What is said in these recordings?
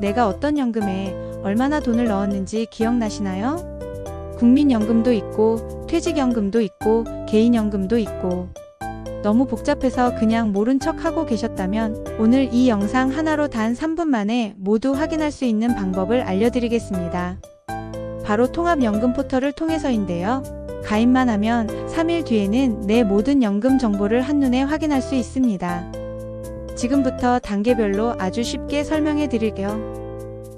내가 어떤 연금에 얼마나 돈을 넣었는지 기억나시나요? 국민연금도 있고, 퇴직연금도 있고, 개인연금도 있고. 너무 복잡해서 그냥 모른 척 하고 계셨다면 오늘 이 영상 하나로 단 3분 만에 모두 확인할 수 있는 방법을 알려드리겠습니다. 바로 통합연금 포털을 통해서인데요. 가입만 하면 3일 뒤에는 내 모든 연금 정보를 한눈에 확인할 수 있습니다. 지금부터 단계별로 아주 쉽게 설명해 드릴게요.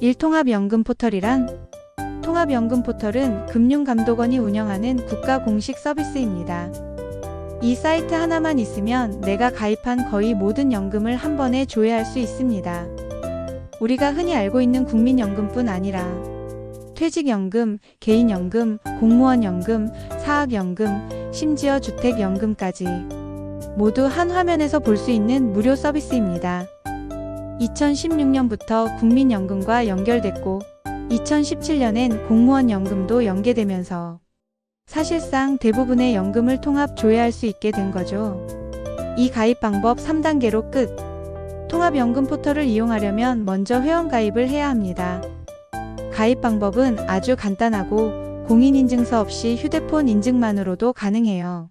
1통합연금 포털이란 통합연금 포털은 금융감독원이 운영하는 국가 공식 서비스입니다. 이 사이트 하나만 있으면 내가 가입한 거의 모든 연금을 한 번에 조회할 수 있습니다. 우리가 흔히 알고 있는 국민연금뿐 아니라 퇴직연금, 개인연금, 공무원연금, 사학연금, 심지어 주택연금까지 모두 한 화면에서 볼 수 있는 무료 서비스입니다. 2016년부터 국민연금과 연결됐고 2017년엔 공무원 연금도 연계되면서 사실상 대부분의 연금을 통합 조회할 수 있게 된 거죠. 이 가입 방법 3단계로 끝. 통합연금 포털을 이용하려면 먼저 회원가입을 해야 합니다. 가입 방법은 아주 간단하고 공인인증서 없이 휴대폰 인증만으로도 가능해요.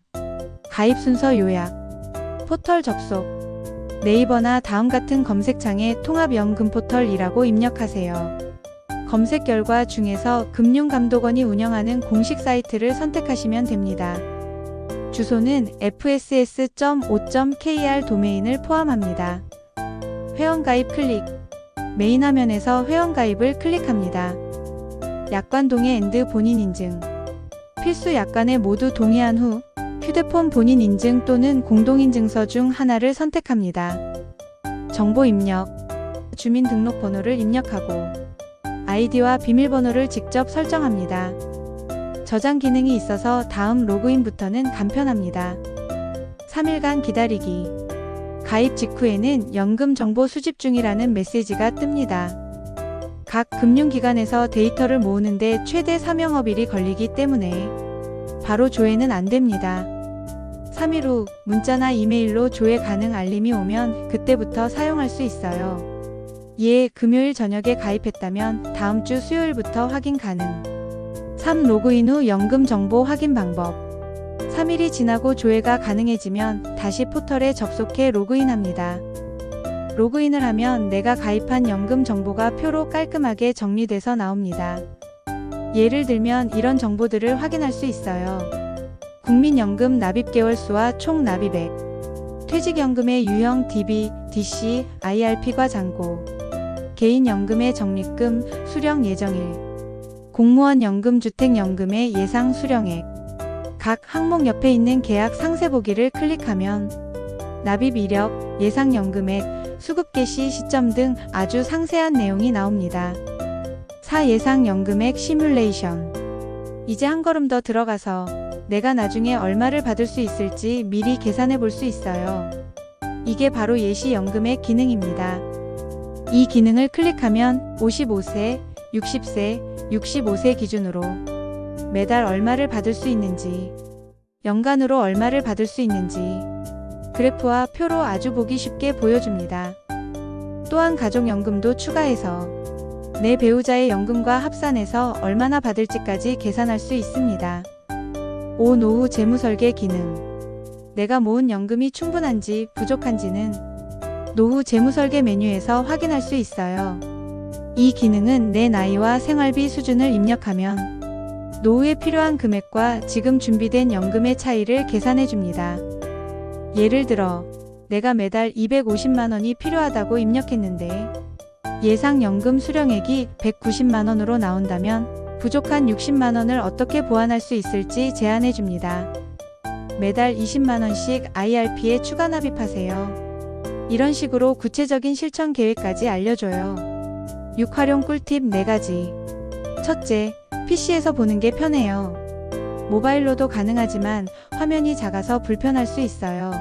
가입 순서 요약. 포털 접속. 네이버나 다음 같은 검색창에 통합연금 포털이라고 입력하세요. 검색 결과 중에서 금융감독원이 운영하는 공식 사이트를 선택하시면 됩니다. 주소는 fss.o.kr 도메인을 포함합니다. 회원가입 클릭. 메인 화면에서 회원가입을 클릭합니다. 약관 동의 앤드 본인 인증. 필수 약관에 모두 동의한 후 휴대폰 본인 인증 또는 공동인증서 중 하나를 선택합니다. 정보 입력. 주민등록번호를 입력하고 아이디와 비밀번호를 직접 설정합니다. 저장 기능이 있어서 다음 로그인부터는 간편합니다. 3일간 기다리기. 가입 직후에는 연금 정보 수집 중이라는 메시지가 뜹니다. 각 금융기관에서 데이터를 모으는데 최대 사명업일이 걸리기 때문에 바로 조회는 안 됩니다. 3일 후 문자나 이메일로 조회 가능 알림이 오면 그때부터 사용할 수 있어요. 이에 금요일 저녁에 가입했다면 다음 주 수요일부터 확인 가능. 3. 로그인 후 연금 정보 확인 방법. 3일이 지나고 조회가 가능해지면 다시 포털에 접속해 로그인합니다. 로그인을 하면 내가 가입한 연금 정보가 표로 깔끔하게 정리돼서 나옵니다. 예를 들면 이런 정보들을 확인할 수 있어요. 국민연금 납입 개월 수와 총 납입액, 퇴직연금의 유형 DB, DC, IRP과 잔고, 개인연금의 적립금, 수령 예정일, 공무원 연금 주택연금의 예상 수령액, 각 항목 옆에 있는 계약 상세 보기를 클릭하면 납입 이력, 예상 연금액, 수급 개시 시점 등 아주 상세한 내용이 나옵니다. 4. 예상 연금액 시뮬레이션. 이제 한 걸음 더 들어가서 내가 나중에 얼마를 받을 수 있을지 미리 계산해 볼 수 있어요. 이게 바로 예시 연금의 기능입니다. 이 기능을 클릭하면 55세, 60세, 65세 기준으로 매달 얼마를 받을 수 있는지, 연간으로 얼마를 받을 수 있는지, 그래프와 표로 아주 보기 쉽게 보여줍니다. 또한 가족연금도 추가해서 내 배우자의 연금과 합산해서 얼마나 받을지까지 계산할 수 있습니다. 5. 노후 재무설계 기능. 내가 모은 연금이 충분한지 부족한지는 노후 재무설계 메뉴에서 확인할 수 있어요. 이 기능은 내 나이와 생활비 수준을 입력하면 노후에 필요한 금액과 지금 준비된 연금의 차이를 계산해 줍니다. 예를 들어, 내가 매달 250만원이 필요하다고 입력했는데, 예상 연금 수령액이 190만원으로 나온다면, 부족한 60만원을 어떻게 보완할 수 있을지 제안해 줍니다. 매달 20만원씩 IRP에 추가 납입하세요. 이런 식으로 구체적인 실천 계획까지 알려줘요. 6. 활용 꿀팁 4가지. 첫째, PC에서 보는 게 편해요. 모바일로도 가능하지만 화면이 작아서 불편할 수 있어요.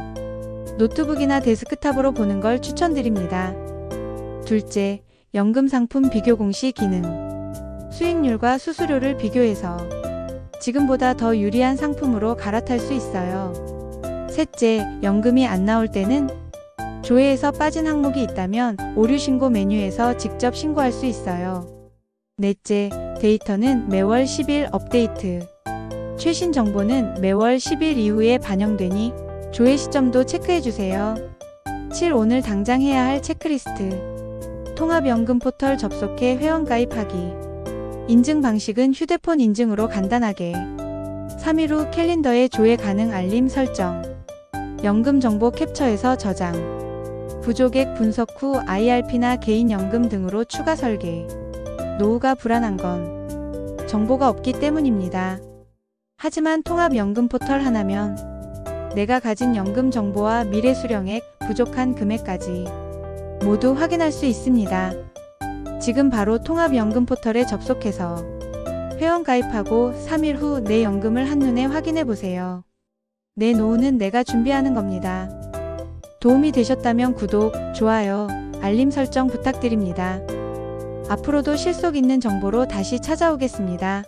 노트북이나 데스크탑으로 보는 걸 추천드립니다. 둘째, 연금 상품 비교 공시 기능. 수익률과 수수료를 비교해서 지금보다 더 유리한 상품으로 갈아탈 수 있어요. 셋째, 연금이 안 나올 때는 조회에서 빠진 항목이 있다면 오류 신고 메뉴에서 직접 신고할 수 있어요. 넷째, 데이터는 매월 10일 업데이트. 최신 정보는 매월 10일 이후에 반영되니 조회 시점도 체크해 주세요. 7. 오늘 당장 해야 할 체크리스트. 통합연금 포털 접속해 회원 가입하기. 인증 방식은 휴대폰 인증으로 간단하게. 3일 후 캘린더에 조회 가능 알림 설정. 연금 정보 캡처해서 저장. 부족액 분석 후 IRP나 개인연금 등으로 추가 설계. 노후가 불안한 건 정보가 없기 때문입니다. 하지만 통합연금 포털 하나면 내가 가진 연금 정보와 미래 수령액, 부족한 금액까지 모두 확인할 수 있습니다. 지금 바로 통합연금 포털에 접속해서 회원 가입하고 3일 후 내 연금을 한눈에 확인해 보세요. 내 노후는 내가 준비하는 겁니다. 도움이 되셨다면 구독, 좋아요, 알림 설정 부탁드립니다. 앞으로도 실속 있는 정보로 다시 찾아오겠습니다.